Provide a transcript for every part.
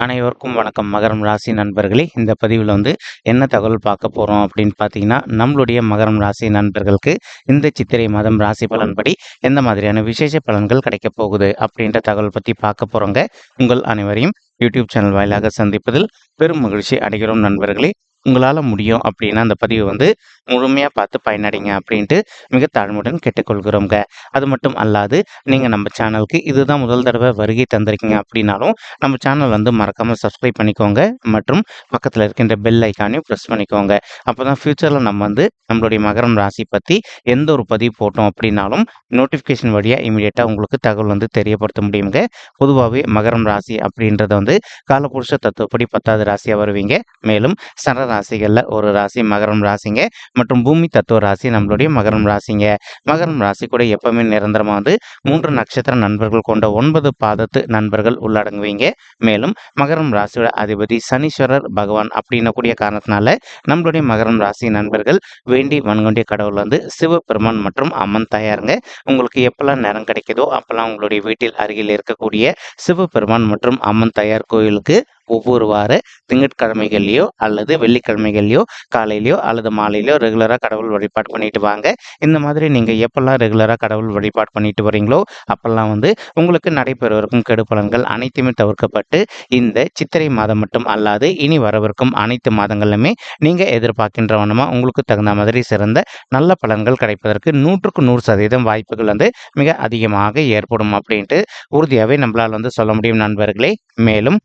அனைவருக்கும் வணக்கம். மகரம் ராசி நண்பர்களே இந்த பதிவில் வந்து என்ன தகவல் பார்க்க போகிறோம் அப்படின்னு பார்த்தீங்கன்னா நம்மளுடைய மகரம் ராசி நண்பர்களுக்கு இந்த சித்திரை மாதம் ராசி பலன்படி எந்த மாதிரியான விசேஷ பலன்கள் கிடைக்க போகுது அப்படின்ற தகவல் பற்றி பார்க்க போகிறோங்க உங்கள் அனைவரையும் யூடியூப் சேனல் வாயிலாக சந்திப்பதில் பெரும் மகிழ்ச்சி அடைகிறோம் நண்பர்களே. உங்களால் முடியும் அப்படின்னா அந்த பதிவை வந்து முழுமையாக பார்த்து பயனடைங்க அப்படின்ட்டு மிக தாழ்மையுடன் கேட்டுக்கொள்கிறோங்க அது மட்டும் அல்லாது நீங்கள் நம்ம சேனலுக்கு இதுதான் முதல் தடவை வருகை தந்திருக்கீங்க அப்படின்னாலும் நம்ம சேனல் வந்து மறக்காமல் சப்ஸ்கிரைப் பண்ணிக்கோங்க. மற்றும் பக்கத்தில் இருக்கின்ற பெல் ஐக்கானையும் ப்ரெஸ் பண்ணிக்கோங்க. அப்போ தான் ஃப்யூச்சரில் நம்ம வந்து நம்மளுடைய மகரம் ராசி பற்றி எந்த ஒரு பதிவு போட்டோம் அப்படின்னாலும் நோட்டிஃபிகேஷன் வழியாக இமீடியட்டாக உங்களுக்கு தகவல் வந்து தெரியப்படுத்த முடியுங்க. பொதுவாகவே மகரம் ராசி அப்படின்றத வந்து காலபுருஷ தத்துவப்படி பத்தாவது ராசியாக வருவீங்க. மேலும் சர ராசிகளில் ஒரு ராசி மகரம் ராசிங்க. மற்றும் பூமி தத்துவ ராசி நம்மளுடைய மகரம் ராசிங்க. மகரம் ராசி கூட எப்பவுமே நிரந்தரமாக வந்து மூன்று நட்சத்திர நண்பர்கள் கொண்ட ஒன்பது பாதத்து நண்பர்கள் உள்ளடங்குவீங்க. மேலும் மகரம் ராசியோட அதிபதி சனீஸ்வரர் பகவான் அப்படின்னக்கூடிய காரணத்தினால நம்மளுடைய மகரம் ராசி நண்பர்கள் வேண்டி வன்கொண்டிய கடவுள் வந்து சிவபெருமான் மற்றும் அம்மன் தாயாருங்க. உங்களுக்கு எப்பெல்லாம் நேரம் கிடைக்குதோ அப்பெல்லாம் உங்களுடைய வீட்டில் அருகில் இருக்கக்கூடிய சிவபெருமான் மற்றும் அம்மன் தாயார் கோயிலுக்கு ஒவ்வொரு வார திங்கட்கிழமைகள்லையோ அல்லது வெள்ளிக்கிழமைகள்லையோ காலையிலையோ அல்லது மாலையிலையோ ரெகுலராக கடவுள் வழிபாடு பண்ணிட்டு வாங்க. இந்த மாதிரி நீங்கள் எப்பெல்லாம் ரெகுலராக கடவுள் வழிபாடு பண்ணிட்டு வரீங்களோ அப்பெல்லாம் வந்து உங்களுக்கு நடைபெறுவதற்கும் கெடுபலன்கள் அனைத்துமே தவிர்க்கப்பட்டு இந்த சித்திரை மாதம் மட்டும் அல்லாது இனி வரவிருக்கும் அனைத்து மாதங்களிலுமே நீங்கள் எதிர்பார்க்கின்ற வண்ணமாக உங்களுக்கு தகுந்த மாதிரி சிறந்த நல்ல பலன்கள் கிடைப்பதற்கு நூற்றுக்கு நூறு சதவீதம் வாய்ப்புகள் வந்து மிக அதிகமாக ஏற்படும் அப்படின்ட்டு உறுதியாகவே நம்மளால் வந்து சொல்ல முடியும் நண்பர்களே. மேலும்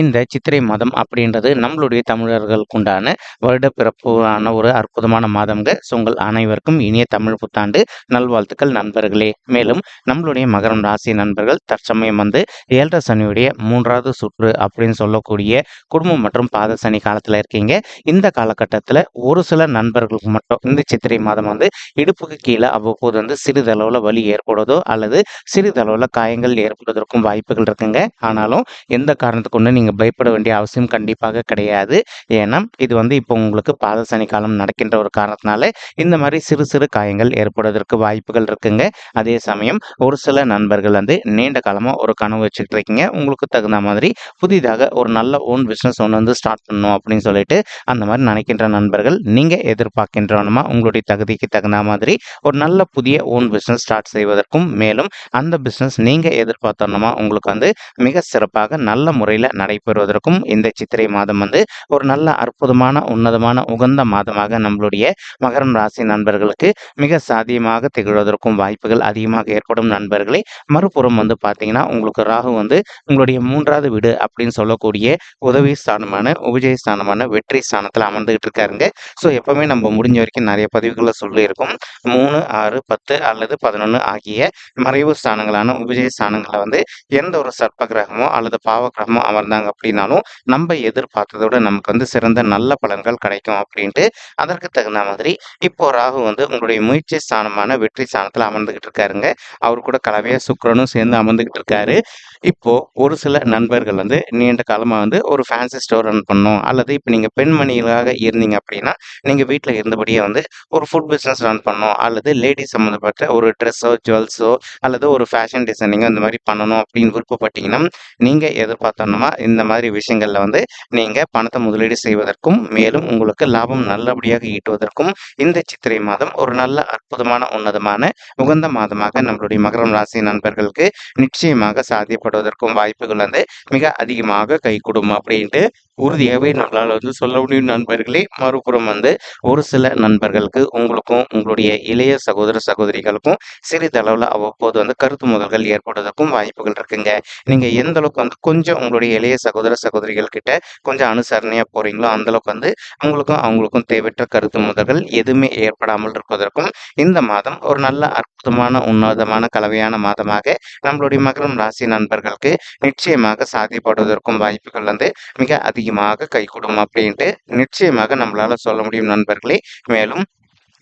இந்த சித்திரை மாதம் அப்படின்றது நம்மளுடைய தமிழர்களுக்கு உண்டான வருட பிறப்பான ஒரு அற்புதமான மாதம்ங்க. ஸோ உங்கள் அனைவருக்கும் இனிய தமிழ் புத்தாண்டு. நல்வாழ்த்துக்கள் நண்பர்களே. மேலும் நம்மளுடைய மகரம் ராசி நண்பர்கள் தற்சமயம் வந்து ஏழரை சனியுடைய மூன்றாவது சுற்று அப்படின்னு சொல்லக்கூடிய குடும்பம் மற்றும் பாத சனி காலத்தில் இருக்கீங்க. இந்த காலகட்டத்தில் ஒரு சில நண்பர்களுக்கு மட்டும் இந்த சித்திரை மாதம் வந்து இடுப்புக்கு கீழே அவ்வப்போது வந்து சிறிதளவில் வலி ஏற்படுவதோ அல்லது சிறிதளவில் காயங்கள் ஏற்படுவதற்கும் வாய்ப்புகள் இருக்குங்க. ஆனாலும் எந்த காரணத்துக்கு ஒன்று நீங்கள் பயப்பட வேண்டிய அவசியம் கண்டிப்பாக கிடையாது. ஏன்னா இது வந்து இப்போ உங்களுக்கு பாத சனி காலம் நடக்கின்ற ஒரு காரணத்தினால இந்த மாதிரி சிறு சிறு காயங்கள் ஏற்படுவதற்கு வாய்ப்புகள் இருக்குங்க. அதே சமயம் ஒரு சில நண்பர்கள் வந்து நீண்ட காலமாக ஒரு கனவு வச்சுக்கிட்டு இருக்கீங்க. உங்களுக்கு தகுந்த மாதிரி புதிதாக ஒரு நல்ல ஓன் பிஸ்னஸ் ஒன்று வந்து ஸ்டார்ட் பண்ணணும் அப்படின்னு சொல்லிட்டு அந்த மாதிரி நினைக்கின்ற நண்பர்கள் நீங்கள் எதிர்பார்க்கின்றவனுமா உங்களுடைய தகுதிக்கு தகுந்த மாதிரி ஒரு நல்ல புதிய ஓன் பிஸ்னஸ் ஸ்டார்ட் செய்வதற்கும் மேலும் அந்த பிஸ்னஸ் நீங்கள் எதிர்பார்த்தோன்னா உங்களுக்கு வந்து மிக சிறப்பாக நல்ல முறையில் நடைபெறுவதற்கும் இந்த சித்திரை மாதம் வந்து ஒரு நல்ல அற்புதமான உன்னதமான உகந்த மாதமாக நம்மளுடைய மகரம் ராசி நண்பர்களுக்கு மிக சாத்தியமாக திகழ்வதற்கும் வாய்ப்புகள் அதிகமாக ஏற்படும் நண்பர்களே மறுபுறம் வந்து பார்த்தீங்கன்னா உங்களுக்கு ராகு வந்து உங்களுடைய மூன்றாவது வீடு அப்படின்னு சொல்லக்கூடிய உதவி ஸ்தானமான உபஜய ஸ்தானமான வெற்றி ஸ்தானத்தில் அமர்ந்துகிட்டு இருக்காருங்க. ஸோ எப்பவுமே நம்ம முடிஞ்ச வரைக்கும் நிறைய பதிவுகளை சொல்லியிருக்கோம். மூணு ஆறு பத்து அல்லது பதினொன்று ஆகிய மறைவு ஸ்தானங்களான உபஜய ஸ்தானங்களை வந்து எந்த ஒரு சர்ப்ப கிரகமோ அல்லது பாவ கிரகமோ அமர்ந்தாங்க அப்படின்னாலும் நம்ம எதிர்பார்த்ததோட நமக்கு வந்து சிறந்த நல்ல பலன்கள் கிடைக்கும் அப்படின்ட்டு அதற்கு தகுந்த மாதிரி இப்போ ராகு வந்து உங்களுடைய முயற்சி ஸ்தானமான வெற்றி ஸ்தானத்தில் அமர்ந்துகிட்டு இருக்காருங்க. அவர் கூட கலவையாக சுக்கரனும் சேர்ந்து அமர்ந்துகிட்டு இருக்காரு. இப்போ ஒரு சில நண்பர்கள் வந்து நீண்ட காலமாக வந்து ஒரு ஃபேன்சி ஸ்டோர் ரன் பண்ணும் அல்லது இப்போ நீங்கள் பெண்மணிகளாக இருந்தீங்க அப்படின்னா நீங்கள் வீட்டில் இருந்தபடியே வந்து ஒரு ஃபுட் பிஸ்னஸ் ரன் பண்ணும் அல்லது லேடிஸ் சம்மந்தப்பட்ட ஒரு ட்ரெஸ்ஸோ ஜுவல்ஸோ அல்லது ஒரு ஃபேஷன் டிசைனிங்கோ இந்த மாதிரி பண்ணணும் அப்படின்னு விருப்பப்பட்டீங்கன்னா நீங்கள் எதிர்பார்த்தோன்னா இந்த மாதிரி விஷயங்களில் வந்து நீங்கள் பணத்தை முதலீடு செய்வதற்கும் மேலும் உங்களுக்கு லாபம் நல்லபடியாக ஈட்டுவதற்கும் இந்த சித்திரை மாதம் ஒரு நல்ல அற்புதமான உன்னதமான உகந்த மாதமாக நம்மளுடைய மகரம் ராசி நண்பர்களுக்கு நிச்சயமாக சாத்தியப்படுவதற்கும் வாய்ப்புகள் வந்து மிக அதிகமாக கைகூடும் அப்படின்ட்டு உறுதியாகவே நம்மளால் வந்து சொல்ல முடியும் நண்பர்களே. மறுபுறம் வந்து ஒரு சில நண்பர்களுக்கு உங்களுக்கும் உங்களுடைய இளைய சகோதர சகோதரிகளுக்கும் சிறிதளவில் அவ்வப்போது வந்து கருத்து முதல்கள் ஏற்படுவதற்கும் வாய்ப்புகள் இருக்குங்க. நீங்கள் எந்த அளவுக்கு வந்து கொஞ்சம் உங்களுடைய இளைய சகோதர சகோதரிகள் கிட்ட கொஞ்சம் அனுசரணையாக அந்த அளவுக்கு வந்து உங்களுக்கும் அவங்களுக்கும் தேவையற்ற கருத்து முதல்கள் எதுவுமே ஏற்படாமல் இருப்பதற்கும் இந்த மாதம் ஒரு நல்ல அற்புதமான உன்னதமான கலவையான மாதமாக நம்மளுடைய மகரம் ராசி நண்பர்களுக்கு நிச்சயமாக சாதிப்படுவதற்கும் வாய்ப்புகள் வந்து மிக அதிக அதிகமாக கை அப்படின்ட்டு நிச்சயமாக நம்மளால சொல்ல முடியும் நண்பர்களே. மேலும்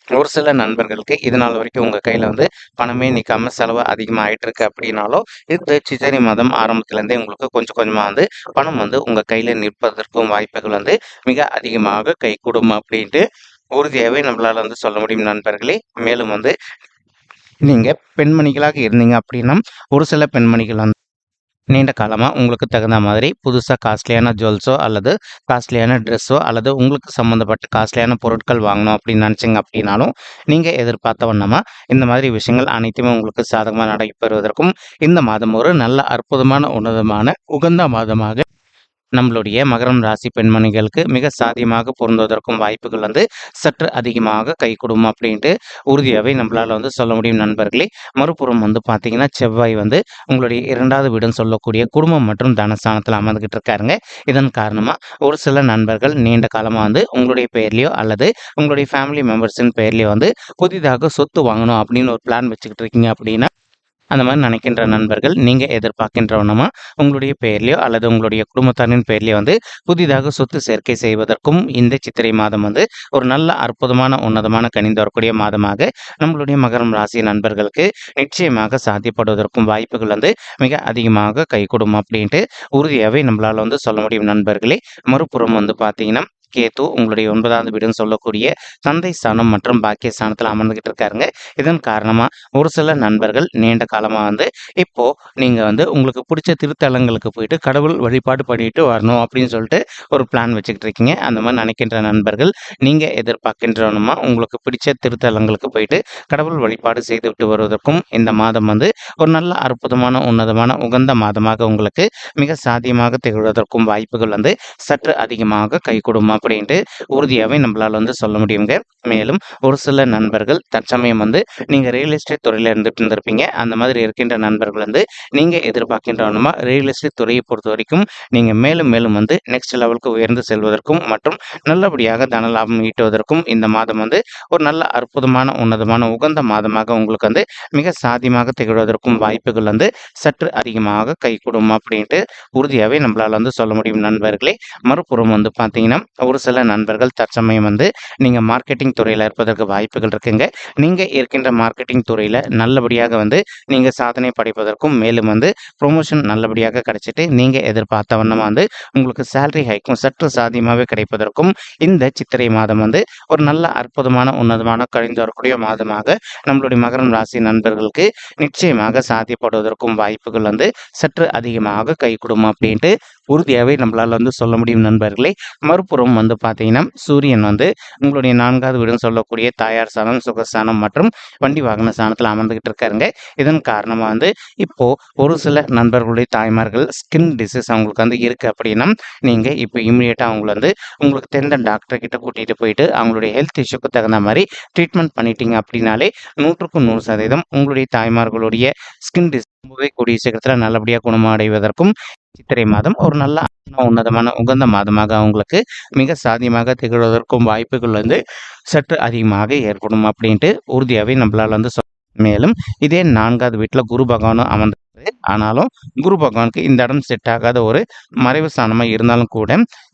ஒரு சில நண்பர்களுக்கு இது நாள் வரைக்கும் உங்கள் கையில் வந்து பணமே நிற்காம செலவு அதிகமாக ஆகிட்டு இருக்கு அப்படின்னாலும் இந்த சித்திரை மாதம் ஆரம்பத்துலேருந்தே உங்களுக்கு கொஞ்சம் கொஞ்சமாக வந்து பணம் வந்து உங்கள் கையில் நிற்பதற்கும் வாய்ப்புகள் வந்து மிக அதிகமாக கை கூடும் அப்படின்ட்டு உறுதியாகவே நம்மளால் வந்து சொல்ல முடியும் நண்பர்களே. மேலும் வந்து நீங்கள் பெண்மணிகளாக இருந்தீங்க அப்படின்னா ஒரு சில பெண்மணிகள் வந்து நீண்ட காலமாக உங்களுக்கு தகுந்த மாதிரி புதுசாக காஸ்ட்லியான ஜுவல்ஸோ அல்லது காஸ்ட்லியான ட்ரெஸ்ஸோ அல்லது உங்களுக்கு சம்மந்தப்பட்ட காஸ்ட்லியான பொருட்கள் வாங்கணும் அப்படின்னு நினச்சிங்க அப்படின்னாலும் நீங்கள் எதிர்பார்த்த வண்ணமாக இந்த மாதிரி விஷயங்கள் அனைத்துமே உங்களுக்கு சாதகமாக நடைபெறுவதற்கும் இந்த மாதம் ஒரு நல்ல அற்புதமான உன்னதமான உகந்த மாதமாக நம்மளுடைய மகரம் ராசி பெண்மணிகளுக்கு மிக சாதியமாக பொருந்துவதற்கும் வாய்ப்புகள் வந்து சற்று அதிகமாக கை கொடுக்கும் அப்படின்ட்டு உறுதியாகவே நம்மளால் வந்து சொல்ல முடியும் நண்பர்களே. மறுபுறம் வந்து பார்த்தீங்கன்னா செவ்வாய் வந்து உங்களுடைய இரண்டாவது வீடுன்னு சொல்லக்கூடிய குடும்பம் மற்றும் தனஸ்தானத்தில் அமர்ந்துகிட்டு இருக்காருங்க. இதன் காரணமாக ஒரு சில நண்பர்கள் நீண்ட காலமாக வந்து உங்களுடைய பெயர்லையோ அல்லது உங்களுடைய ஃபேமிலி மெம்பர்ஸின் பெயர்லையோ வந்து புதிதாக சொத்து வாங்கணும் அப்படின்னு ஒரு பிளான் வச்சுக்கிட்டு இருக்கீங்க அப்படின்னா அந்த மாதிரி நினைக்கின்ற நண்பர்கள் நீங்கள் எதிர்பார்க்கின்றவனமா உங்களுடைய பெயர்லையோ அல்லது உங்களுடைய குடும்பத்தாரின் பெயர்லையோ வந்து புதிதாக சொத்து சேர்க்கை செய்வதற்கும் இந்த சித்திரை மாதம் வந்து ஒரு நல்ல அற்புதமான உன்னதமான கணிந்து வரக்கூடிய மாதமாக நம்மளுடைய மகரம் ராசி நண்பர்களுக்கு நிச்சயமாக சாத்தியப்படுவதற்கும் வாய்ப்புகள் வந்து மிக அதிகமாக கைகூடும் அப்படின்ட்டு உறுதியாகவே நம்மளால் வந்து சொல்ல முடியும் நண்பர்களே. மறுபுறம் வந்து பார்த்தீங்கன்னா கேத்து உங்களுடைய ஒன்பதாவது வீடுன்னு சொல்லக்கூடிய தந்தை ஸ்தானம் மற்றும் பாக்கிய ஸ்தானத்தில் அமர்ந்துகிட்டு இருக்காருங்க இதன் காரணமாக ஒரு சில நண்பர்கள் நீண்ட காலமாக வந்து இப்போ நீங்கள் வந்து உங்களுக்கு பிடிச்ச திருத்தலங்களுக்கு போயிட்டு கடவுள் வழிபாடு பண்ணிட்டு வரணும் அப்படின்னு சொல்லிட்டு ஒரு பிளான் வச்சுக்கிட்டு இருக்கீங்க அந்த மாதிரி நினைக்கின்ற நண்பர்கள் நீங்கள் எதிர்பார்க்கின்றவனுமா உங்களுக்கு பிடிச்ச திருத்தலங்களுக்கு போயிட்டு கடவுள் வழிபாடு செய்துவிட்டு வருவதற்கும் இந்த மாதம் வந்து ஒரு நல்ல அற்புதமான உன்னதமான உகந்த மாதமாக உங்களுக்கு மிக சாத்தியமாக திகழ்வதற்கும் வாய்ப்புகள் வந்து சற்று அதிகமாக கைகூடும் அப்படின்ட்டு உறுதியாகவே நம்மளால் வந்து சொல்ல முடியுங்க. மேலும் ஒரு சில நண்பர்கள் தற்சமயம் வந்து நீங்கள் ரியல் எஸ்டேட் துறையில் இருந்துட்டு இருந்திருப்பீங்க. அந்த மாதிரி இருக்கின்ற நண்பர்கள் வந்து நீங்கள் எதிர்பார்க்கின்றவனுமா ரியல் எஸ்டேட் துறையை பொறுத்த வரைக்கும் நீங்கள் மேலும் மேலும் வந்து நெக்ஸ்ட் லெவலுக்கு உயர்ந்து செல்வதற்கும் மற்றும் நல்லபடியாக தன லாபம் ஈட்டுவதற்கும் இந்த மாதம் வந்து ஒரு நல்ல அற்புதமான உன்னதமான உகந்த மாதமாக உங்களுக்கு வந்து மிக சாத்தியமாக திகழ்வதற்கும் வாய்ப்புகள் வந்து சற்று அதிகமாக கைகூடும் அப்படின்ட்டு உறுதியாகவே நம்மளால் வந்து சொல்ல முடியும் நண்பர்களே. மறுபுறம் வந்து பார்த்தீங்கன்னா ஒரு சில நண்பர்கள் தற்சமயம் வந்து நீங்கள் மார்க்கெட்டிங் துறையில் இருப்பதற்கு வாய்ப்புகள் இருக்குங்க. நீங்கள் இருக்கின்ற மார்க்கெட்டிங் துறையில் நல்லபடியாக வந்து நீங்கள் சாதனை படைப்பதற்கும் மேலும் வந்து ப்ரொமோஷன் நல்லபடியாக கிடைச்சிட்டு நீங்கள் எதிர்பார்த்த வண்ணமாக வந்து உங்களுக்கு சேலரி ஹைக்கும் சற்று சாதியமாகவே கிடைப்பதற்கும் இந்த சித்திரை மாதம் வந்து ஒரு நல்ல அற்புதமான உன்னதமான கழிந்து வரக்கூடிய மாதமாக நம்மளுடைய மகரம் ராசி நண்பர்களுக்கு நிச்சயமாக சாத்தியப்படுவதற்கும் வாய்ப்புகள் வந்து சற்று அதிகமாக கை கொடுமா அப்படின்ட்டு உறுதியாகவே நம்மளால் வந்து சொல்ல முடியும் நண்பர்களே. மறுபுறம் வந்து பார்த்தீங்கன்னா சூரியன் வந்து உங்களுடைய நான்காவது வீடுன்னு சொல்லக்கூடிய தாயார் சாணம் சுகஸ்தானம் மற்றும் வண்டி வாகன சாணத்தில் அமர்ந்துகிட்டு இருக்காருங்க. இதன் காரணமாக வந்து இப்போது ஒரு சில நண்பர்களுடைய தாய்மார்கள் ஸ்கின் டிசீஸ் அவங்களுக்கு வந்து இருக்குது அப்படின்னா நீங்கள் இப்போ இம்மிடியேட்டாக அவங்கள வந்து உங்களுக்கு தெரிந்த டாக்டர் கிட்ட கூட்டிகிட்டு போயிட்டு அவங்களுடைய ஹெல்த் இஷ்யூக்கு தகுந்த மாதிரி ட்ரீட்மெண்ட் பண்ணிட்டீங்க அப்படின்னாலே நூற்றுக்கு நூறு சதவீதம் உங்களுடைய தாய்மார்களுடைய ஸ்கின் டிசீஸ் ரொம்பவே கூடிய சீக்கிரத்தில் நல்லபடியாக குணமடைவதற்கும் சித்திரை மாதம் ஒரு நல்ல உன்னதமான உகந்த மாதமாக அவங்களுக்கு மிக சாதியமாக திகழ்வதற்கும் வாய்ப்புகள் வந்து சற்று அதிகமாக ஏற்படும் அப்படின்ட்டு உறுதியாகவே நம்மளால் வந்து மேலும் இதே நான்காவது வீட்டில் குரு பகவானும் அமர்ந்து ஆனாலும் குரு பகவானுக்கு இந்த இடம் செட் ஆகாத ஒரு மறைவு ஸ்தானமாக இருந்தாலும் கூட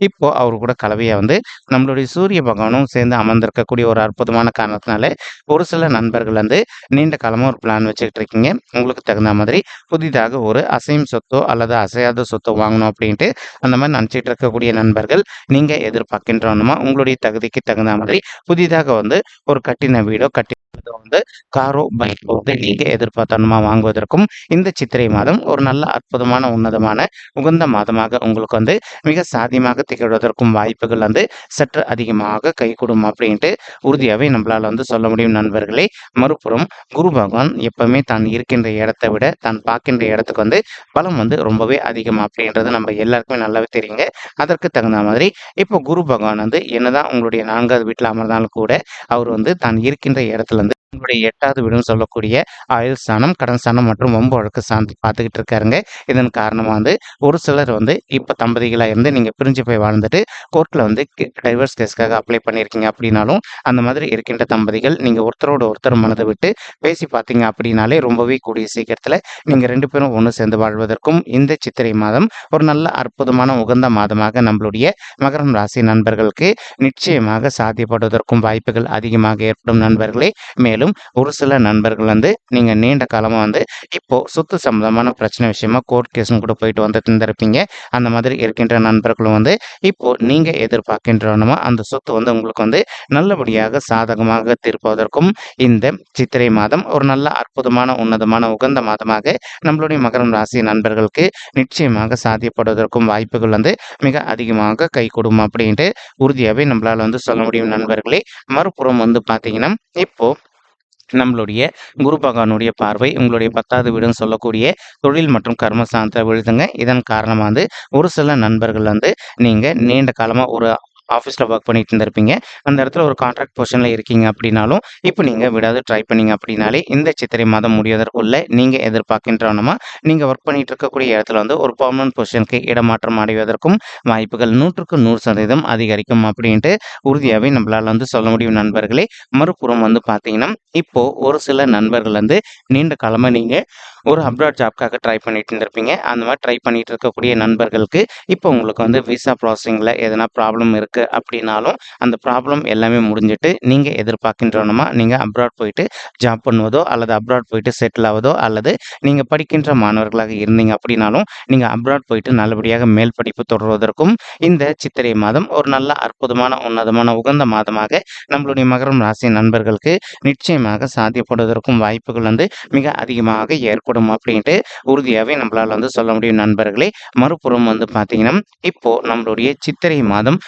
இப்போ அவர் கூட கலவையாக வந்து நம்மளுடைய சூரிய பகவானும் சேர்ந்து அமர்ந்திருக்கக்கூடிய ஒரு அற்புதமான காரணத்தினால ஒரு சில நண்பர்கள் வந்து நீண்ட காலமாக ஒரு பிளான் வச்சுக்கிட்டு இருக்கீங்க. உங்களுக்கு தகுந்த மாதிரி புதிதாக ஒரு அசையும் சொத்தோ அல்லது அசையாத சொத்தோ வாங்கணும் அப்படின்ட்டு அந்த மாதிரி நினச்சிட்டு இருக்கக்கூடிய நண்பர்கள் நீங்கள் எதிர்பார்க்கின்றோன்னுமா உங்களுடைய தகுதிக்கு தகுந்த மாதிரி புதிதாக வந்து ஒரு கட்டின வீடோ கட்டி வந்து காரோ பைக்கோ வந்து நீங்க எதிர்பார்த்தனமா வாங்குவதற்கும் இந்த சித்திரை மாதம் ஒரு நல்ல அற்புதமான உன்னதமான உகந்த மாதமாக உங்களுக்கு வந்து மிக சாத்தியமாக திகழ்வதற்கும் வாய்ப்புகள் வந்து சற்று அதிகமாக கைகூடும் அப்படின்ட்டு உறுதியாகவே நம்மளால் வந்து சொல்ல முடியும் நண்பர்களே. மறுபுறம் குரு பகவான் எப்பவுமே தான் இருக்கின்ற இடத்தை விட தான் பார்க்கின்ற இடத்துக்கு வந்து பலம் வந்து ரொம்பவே அதிகம் அப்படின்றது நம்ம எல்லாருக்குமே நல்லாவே தெரியுங்க. அதற்கு தகுந்த மாதிரி இப்போ குரு பகவான் வந்து என்னதான் உங்களுடைய நான்காவது வீட்டில் அமர்ந்தாலும் கூட அவர் வந்து தான் இருக்கின்ற இடத்துல இருந்து உங்களுடைய எட்டாவது வீடுன்னு சொல்லக்கூடிய ஆயுள் ஸ்தானம் கடன் ஸ்தானம் மற்றும் ஒம்பு வழக்கு சார்ந்து பார்த்துக்கிட்டு இருக்காருங்க. இதன் காரணமாக வந்து ஒரு சிலர் வந்து இப்போ தம்பதிகளாக இருந்து நீங்கள் பிரிஞ்சு போய் வாழ்ந்துட்டு கோர்ட்டில் வந்து டைவர்ஸ் கேஸ்க்காக அப்ளை பண்ணியிருக்கீங்க அப்படின்னாலும் அந்த மாதிரி இருக்கின்ற தம்பதிகள் நீங்கள் ஒருத்தரோட ஒருத்தர் மனதை விட்டு பேசி பார்த்தீங்க அப்படின்னாலே ரொம்பவே கூடிய சீக்கிரத்தில் நீங்கள் ரெண்டு பேரும் ஒன்று சேர்ந்து வாழ்வதற்கும் இந்த சித்திரை மாதம் ஒரு நல்ல அற்புதமான உகந்த மாதமாக நம்மளுடைய மகரம் ராசி நண்பர்களுக்கு நிச்சயமாக சாத்தியப்படுவதற்கும் வாய்ப்புகள் அதிகமாக ஏற்படும் நண்பர்களே. மேலும் இருந்தாலும் ஒரு சில நண்பர்கள் வந்து நீங்கள் நீண்ட காலமாக வந்து இப்போ சொத்து சம்பந்தமான பிரச்சனை விஷயமா கோர்ட் கேஸ்னு கூட போயிட்டு வந்துட்டு இருந்திருப்பீங்க. அந்த மாதிரி இருக்கின்ற நண்பர்களும் வந்து இப்போ நீங்கள் எதிர்பார்க்கின்றனமா அந்த சொத்து வந்து உங்களுக்கு வந்து நல்லபடியாக சாதகமாக தீர்ப்பதற்கும் இந்த சித்திரை மாதம் ஒரு நல்ல அற்புதமான உன்னதமான உகந்த மாதமாக நம்மளுடைய மகரம் ராசி நண்பர்களுக்கு நிச்சயமாக சாத்தியப்படுவதற்கும் வாய்ப்புகள் வந்து மிக அதிகமாக கை கொடுக்கும் அப்படின்ட்டு உறுதியாகவே நம்மளால் வந்து சொல்ல முடியும் நண்பர்களே. மறுபுறம் வந்து பார்த்தீங்கன்னா இப்போ நம்மளுடைய குரு பகவானுடைய பார்வை உங்களுடைய பத்தாவது வீடுன்னு சொல்லக்கூடிய தொழில் மற்றும் கர்ம சார்ந்த விழுதுங்க. இதன் காரணமாக வந்து ஒரு சில நண்பர்கள் வந்து நீங்கள் நீண்ட காலமாக ஒரு ஆஃபீஸில் ஒர்க் பண்ணிட்டு இருந்திருப்பீங்க. அந்த இடத்துல ஒரு கான்ட்ராக்ட் பொசிஷனில் இருக்கீங்க அப்படின்னாலும் இப்போ நீங்கள் விடாது ட்ரை பண்ணீங்க அப்படின்னாலே இந்த சித்திரை மாதம் முடிவதற்குள்ள நீங்கள் எதிர்பார்க்கின்றவனமா நீங்கள் ஒர்க் பண்ணிட்டு இருக்கக்கூடிய இடத்துல வந்து ஒரு பர்மனன்ட் பொசிஷனுக்கு இடமாற்றம் அடைவதற்கும் வாய்ப்புகள் நூற்றுக்கு நூறு சதவீதம் அதிகரிக்கும் அப்படின்ட்டு உறுதியாகவே நம்மளால் வந்து சொல்ல முடியும் நண்பர்களே. மறுபுறம் வந்து பார்த்தீங்கன்னா இப்போ ஒரு சில நண்பர்கள் வந்து நீண்ட காலமாக நீங்கள் ஒரு அப்ராட் ஜாப்க்காக ட்ரை பண்ணிட்டு இருந்திருப்பீங்க. அந்த மாதிரி ட்ரை பண்ணிட்டு இருக்கக்கூடிய நண்பர்களுக்கு இப்போ உங்களுக்கு வந்து விசா ப்ராசஸிங்கில் எதனா ப்ராப்ளம் இருக்குது அப்படின்னாலும் அந்த ப்ராப்ளம் எல்லாமே முடிஞ்சிட்டு நீங்கள் எதிர்பார்க்கின்றனமா நீங்கள் அப்ராட் போயிட்டு ஜாப் பண்ணுவதோ அல்லது அப்ராட் போயிட்டு செட்டில் ஆவதோ அல்லது நீங்கள் படிக்கின்ற மாணவர்களாக இருந்தீங்க அப்படின்னாலும் நீங்கள் அப்ராட் போயிட்டு நல்லபடியாக மேல் படிப்பு தொடர்வதற்கும் இந்த சித்திரை மாதம் ஒரு நல்ல அற்புதமான உன்னதமான உகந்த மாதமாக நம்மளுடைய மகரம் ராசி நண்பர்களுக்கு நிச்சயம் நிச்சயமாக சாத்தியப்படுவதற்கும் வாய்ப்புகள் வந்து மிக அதிகமாக ஏற்படும் அப்படின்ட்டு உறுதியாகவே நம்மளால் வந்து சொல்ல முடியும் நண்பர்களே. மறுபுறம் வந்து பார்த்தீங்கன்னா இப்போ நம்மளுடைய சித்திரை மாதம்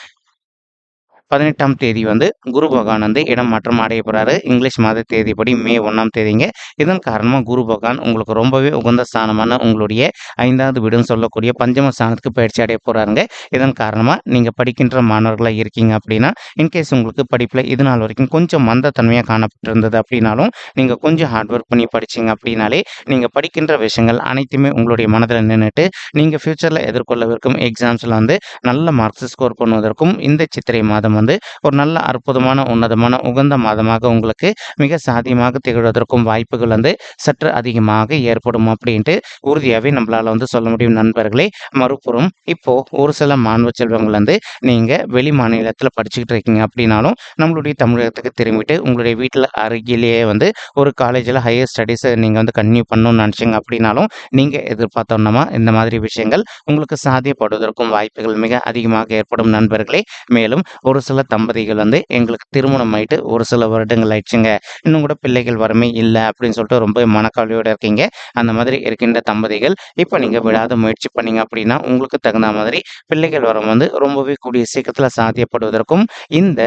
பதினெட்டாம் தேதி வந்து குரு பகவான் வந்து இடம் மாற்றம் அடைய போகிறாரு இங்கிலீஷ் மாத தேதிப்படி மே ஒன்றாம் தேதிங்க. இதன் காரணமாக குரு பகவான் உங்களுக்கு ரொம்பவே உகந்த ஸ்தானமான உங்களுடைய ஐந்தாவது வீடுன்னு சொல்லக்கூடிய பஞ்சம ஸ்தானத்துக்கு பயிற்சி அடைய போகிறாருங்க இதன் காரணமாக நீங்கள் படிக்கின்ற மாணவர்களாக இருக்கீங்க அப்படின்னா இன்கேஸ் உங்களுக்கு படிப்பில் இது நாள் வரைக்கும் கொஞ்சம் மந்தத்தன்மையாக காணப்பட்டிருந்தது அப்படின்னாலும் நீங்கள் கொஞ்சம் ஹார்ட் ஒர்க் பண்ணி படிச்சீங்க அப்படின்னாலே நீங்கள் படிக்கின்ற விஷயங்கள் அனைத்துமே உங்களுடைய மனதில் நின்றுட்டு நீங்கள் ஃப்யூச்சரில் எதிர்கொள்ளவிருக்கும் எக்ஸாம்ஸில் வந்து நல்ல மார்க்ஸ் ஸ்கோர் பண்ணுவதற்கும் இந்த சித்திரை மாதம் வந்து ஒரு நல்ல அற்புதமான உன்னதமான உகந்த மாதமாக உங்களுக்கு மிக சாதியமாக திகழ்வதற்கும் வாய்ப்புகள் வந்து சற்று அதிகமாக ஏற்படும் அப்படின்ட்டு உறுதியாகவே நம்மளால் வந்து சொல்ல முடியும். நண்பர்களே மறுபுறம் இப்போ ஒரு சில மாணவ செல்வங்கள் வந்து நீங்கள் வெளி மாநிலத்தில் படிச்சுக்கிட்டு இருக்கீங்க அப்படின்னாலும் நம்மளுடைய தமிழகத்துக்கு திரும்பிட்டு உங்களுடைய வீட்டில் அருகிலேயே வந்து ஒரு காலேஜில் ஹையர் ஸ்டடீஸை நீங்கள் வந்து கன்டினியூ பண்ணணும்னு நினச்சிங்க அப்படின்னாலும் நீங்கள் எதிர்பார்த்தோம்னா இந்த மாதிரி விஷயங்கள் உங்களுக்கு சாத்தியப்படுவதற்கும் வாய்ப்புகள் மிக அதிகமாக ஏற்படும். நண்பர்களே மேலும் ஒரு சில தம்பதிகள் வந்து எங்களுக்கு திருமணம் ஆயிட்டு ஒரு சில வருடங்கள் ஆயிடுச்சுங்க. இன்னும் கூட பிள்ளைகள் வரமே இல்லை அப்படின்னு சொல்லிட்டு ரொம்ப மனக்கவலையோடு இருக்கீங்க. அந்த மாதிரி இருக்கின்ற தம்பதிகள் இப்போ நீங்கள் விடாத முயற்சி பண்ணீங்க அப்படின்னா உங்களுக்கு தகுந்த மாதிரி பிள்ளைகள் வரம் வந்து ரொம்பவே கூடிய சீக்கிரத்தில் சாத்தியப்படுவதற்கும் இந்த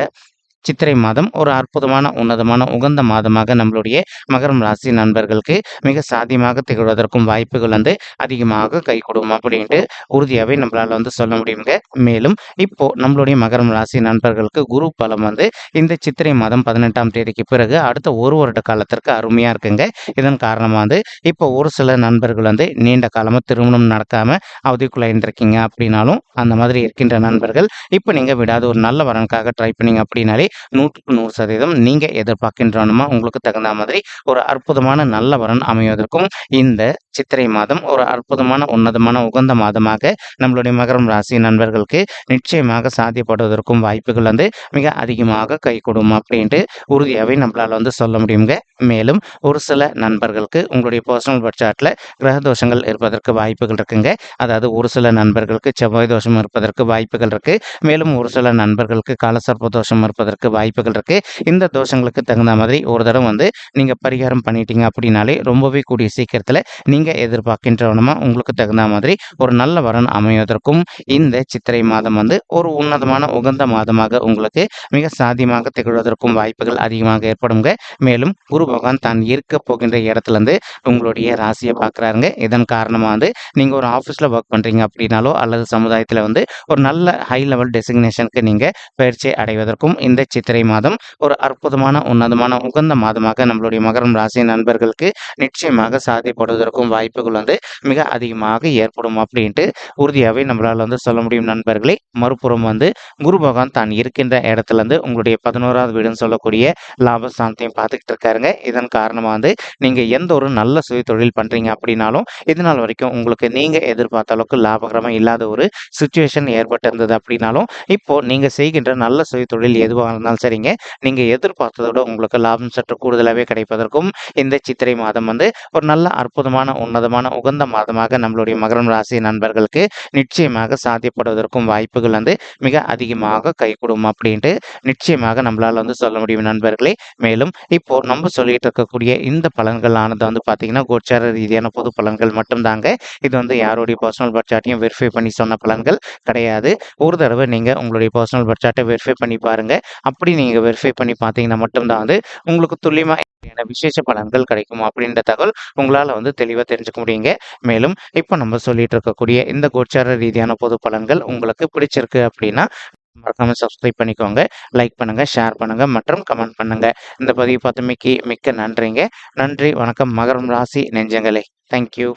சித்திரை மாதம் ஒரு அற்புதமான உன்னதமான உகந்த மாதமாக நம்மளுடைய மகரம் ராசி நண்பர்களுக்கு மிக சாத்தியமாக திகழ்வதற்கும் வாய்ப்புகள் வந்து அதிகமாக கை கொடுக்கும் அப்படின்ட்டு உறுதியாகவே நம்மளால் வந்து சொல்ல முடியுங்க. மேலும் இப்போ நம்மளுடைய மகரம் ராசி நண்பர்களுக்கு குரு பலம் வந்து இந்த சித்திரை மாதம் பதினெட்டாம் தேதிக்கு பிறகு அடுத்த ஒரு வருட காலத்திற்கு அருமையாக இருக்குங்க. இதன் காரணமாக வந்து இப்போ ஒரு சில நண்பர்கள் வந்து நீண்ட காலமாக திருமணம் நடக்காமல் அவதிக்குள்ளாயிருந்திருக்கீங்க அப்படின்னாலும் அந்த மாதிரி இருக்கின்ற நண்பர்கள் இப்போ நீங்கள் விடாத ஒரு நல்ல வரனுக்காக ட்ரை பண்ணீங்க அப்படின்னாலே நூற்றுக்கு நூறு சதவீதம் நீங்கள் எதிர்பார்க்கின்றனமா உங்களுக்கு தகுந்த மாதிரி ஒரு அற்புதமான நல்ல வரன் அமைவதற்கும் இந்த சித்திரை மாதம் ஒரு அற்புதமான உன்னதமான உகந்த மாதமாக நம்மளுடைய மகரம் ராசி நண்பர்களுக்கு நிச்சயமாக சாத்தியப்படுவதற்கும் வாய்ப்புகள் வந்து மிக அதிகமாக கை கொடுக்கும் அப்படின்ட்டு உறுதியாகவே நம்மளால் வந்து சொல்ல முடியுங்க. மேலும் ஒரு சில நண்பர்களுக்கு உங்களுடைய பர்சனல் பட்சாட்டில் கிரக தோஷங்கள் இருப்பதற்கு வாய்ப்புகள் இருக்குங்க. அதாவது ஒரு சில நண்பர்களுக்கு செவ்வாய் தோஷம் இருப்பதற்கு வாய்ப்புகள் இருக்கு. மேலும் ஒரு சில நண்பர்களுக்கு காலசர்ப்ப தோஷம் இருப்பதற்கு வாய்ப்புகள் இருக்கு. இந்த தோஷங்களுக்கு தகுந்த மாதிரி ஒரு தடவை வந்து நீங்கள் பரிகாரம் பண்ணிட்டீங்க அப்படின்னாலே ரொம்பவே கூடிய சீக்கிரத்தில் நீங்கள் எதிர்பார்க்கின்றவனமா உங்களுக்கு தகுந்த மாதிரி ஒரு நல்ல வரன் அமைவதற்கும் இந்த சித்திரை மாதம் வந்து ஒரு உன்னதமான உகந்த மாதமாக உங்களுக்கு மிக சாத்தியமாக திகழ்வதற்கும் வாய்ப்புகள் அதிகமாக ஏற்படுங்க. மேலும் குரு பகவான் தான் இருக்க போகின்ற இடத்துல இருந்து உங்களுடைய ராசியை பார்க்குறாருங்க. இதன் காரணமாக வந்து நீங்கள் ஒரு ஆஃபீஸில் ஒர்க் பண்ணுறீங்க அப்படின்னாலோ அல்லது சமுதாயத்தில் வந்து ஒரு நல்ல ஹை லெவல் டெசிக்னேஷனுக்கு நீங்கள் பயிற்சி அடைவதற்கும் இந்த சித்திரை மாதம் ஒரு அற்புதமான உன்னதமான உகந்த மாதமாக நம்மளுடைய மகரம் ராசி நண்பர்களுக்கு நிச்சயமாக சாதிப்படுவதற்கும் வாய்ப்புகள் வந்து மிக அதிகமாக ஏற்படும் அப்படின்ட்டு உறுதியாகவே நம்மளால் வந்து சொல்ல முடியும் நண்பர்களே. மறுபுறம் வந்து குரு பகவான் தான் இருக்கின்ற இடத்துல இருந்து உங்களுடைய பதினோராவது வீடுன்னு சொல்லக்கூடிய லாபஸ்தானத்தையும் பார்த்துக்கிட்டு இருக்காருங்க. இதன் காரணமாக வந்து நீங்கள் எந்த ஒரு நல்ல சுய தொழில் பண்ணுறீங்க அப்படின்னாலும் இது நாள் வரைக்கும் உங்களுக்கு நீங்கள் எதிர்பார்த்த அளவுக்கு லாபகரமாக இல்லாத ஒரு சுச்சுவேஷன் ஏற்பட்டிருந்தது அப்படின்னாலும் இப்போது நீங்கள் செய்கின்ற நல்ல சுய தொழில் எதுவாக இருந்தாலும் சரிங்க. நீங்கள் எதிர்பார்த்ததை விட உங்களுக்கு லாபம் சற்று கூடுதலாகவே கிடைப்பதற்கும் இந்த சித்திரை மாதம் வந்து ஒரு நல்ல அற்புதமான உன்னதமான உகந்த மாதமாக நம்மளுடைய மகரம் ராசி நண்பர்களுக்கு நிச்சயமாக சாத்தியப்படுவதற்கும் வாய்ப்புகள் வந்து மிக அதிகமாக கைகூடும் அப்படின்ட்டு நிச்சயமாக நம்மளால் வந்து சொல்ல முடியும் நண்பர்களே. மேலும் இப்போ நம்ம சொல்லிட்டு இருக்கக்கூடிய இந்த பலன்கள் ஆனது வந்து பார்த்தீங்கன்னா கோச்சார ரீதியான பொது பலன்கள் மட்டும்தாங்க. இது வந்து யாருடைய பர்சனல் பட்சாட்டையும் வெரிஃபை பண்ணி சொன்ன பலன்கள் கிடையாது. ஒரு தடவை நீங்கள் உங்களுடைய பர்சனல் பட்சாட்டை வெரிஃபை பண்ணி பாருங்கள் அப்படி நீங்கள் வெரிஃபை பண்ணி பார்த்தீங்கன்னா மட்டும்தான் வந்து உங்களுக்கு துல்லியமாக விசேஷ பலன்கள் கிடைக்கும் அப்படின்ற தகவல் உங்களால் வந்து தெளிவாக தெரிஞ்சுக்க முடியுங்க. மேலும் இப்போ நம்ம சொல்லிட்டு இருக்கக்கூடிய இந்த கோச்சார ரீதியான பொது பலன்கள் உங்களுக்கு பிடிச்சிருக்கு அப்படின்னா மறக்காம சப்ஸ்கிரைப் பண்ணிக்கோங்க. லைக் பண்ணுங்க ஷேர் பண்ணுங்க மற்றும் கமெண்ட் பண்ணுங்க. இந்த பதிவு பார்த்தமைக்கு மிக்க நன்றிங்க. நன்றி வணக்கம். மகரம் ராசி நெஞ்சங்களே. தேங்க்யூ